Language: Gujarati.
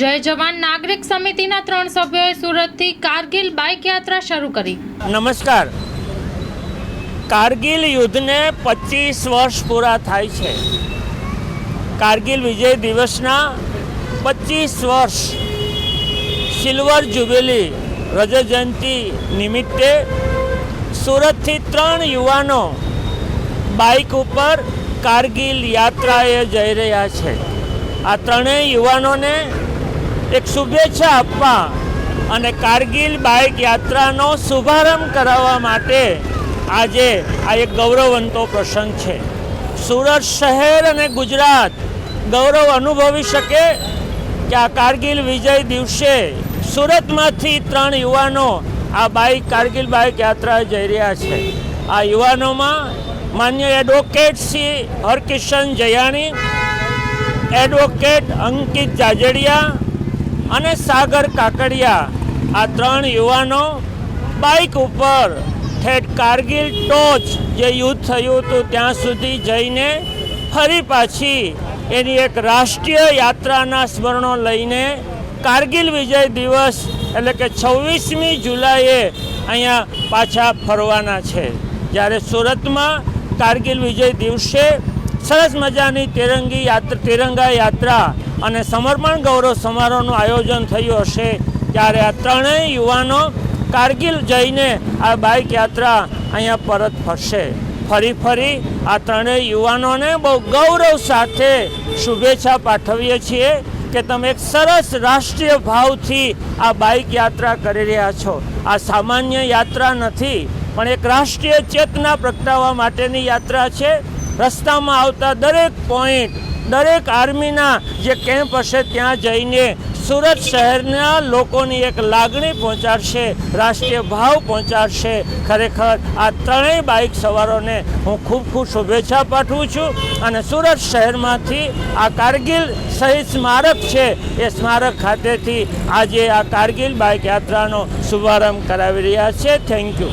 જય જવાન નાગરિક સમિતિના ત્રણ સભ્યોએ સુરતથી કારગિલ બાઇક યાત્રા શરૂ કરી. નમસ્કાર. કારગિલ યુદ્ધને પચીસ વર્ષ પૂરા થાય છે. કારગિલ વિજય દિવસના પચીસ વર્ષ સિલ્વર જુબેલી રજત જયંતિ નિમિત્તે સુરતથી ત્રણ યુવાનો બાઇક ઉપર કારગિલ યાત્રાએ જઈ રહ્યા છે. આ ત્રણેય યુવાનોને એક શુભેચ્છા આપવા અને કારગિલ બાઇક યાત્રાનો શુભારંભ કરાવવા માટે આજે આ એક ગૌરવવંતો પ્રસંગ છે. સુરત શહેર અને ગુજરાત ગૌરવ અનુભવી શકે કે આ કારગિલ વિજય દિવસે સુરતમાંથી ત્રણ યુવાનો આ બાઇક કારગિલ બાઇક યાત્રા જઈ રહ્યા છે. આ યુવાનોમાં માન્ય એડવોકેટ શ્રી હરકિશન જયાણી, એડવોકેટ અંકિત જાજડિયા અને સાગર કાકડિયા. આ ત્રણ યુવાનો બાઇક ઉપર ઠેઠ કારગિલ ટોચ જે યુદ્ધ થયું હતું ત્યાં સુધી જઈને ફરી પાછી એની એક રાષ્ટ્રીય યાત્રાના સ્મરણો લઈને કારગિલ વિજય દિવસ એટલે કે છવ્વીસમી જુલાઈએ અહીંયા પાછા ફરવાના છે. જ્યારે સુરતમાં કારગિલ વિજય દિવસે સરસ મજાની તિરંગી યાત્રા, તિરંગા યાત્રા અને સમર્પણ ગૌરવ સમારોહનું આયોજન થયું હશે. ત્યારે આ ત્રણેય યુવાનો કારગિલ જઈને આ બાઇક યાત્રા અહીંયા પરત ફરશે. ફરી ફરી આ ત્રણેય યુવાનોને બહુ ગૌરવ સાથે શુભેચ્છા પાઠવીએ છીએ કે તમે એક સરસ રાષ્ટ્રીય ભાવથી આ બાઇક યાત્રા કરી રહ્યા છો. આ સામાન્ય યાત્રા નથી, પણ એક રાષ્ટ્રીય ચેતના પ્રગટાવવા માટેની યાત્રા છે. રસ્તામાં આવતા દરેક પોઈન્ટ દરેક આર્મીના જે કેમ્પ હશે ત્યાં જઈને સુરત શહેરના લોકોની એક લાગણી પહોંચાડશે, રાષ્ટ્રીય ભાવ પહોંચાડશે. ખરેખર આ ત્રણેય બાઇક સવારોને હું ખૂબ ખૂબ શુભેચ્છા પાઠવું છું અને સુરત શહેરમાંથી આ કારગિલ શહીદ સ્મારક છે, એ સ્મારક ખાતેથી આજે આ કારગિલ બાઇક યાત્રાનો શુભારંભ કરાવી રહ્યા છે. Thank you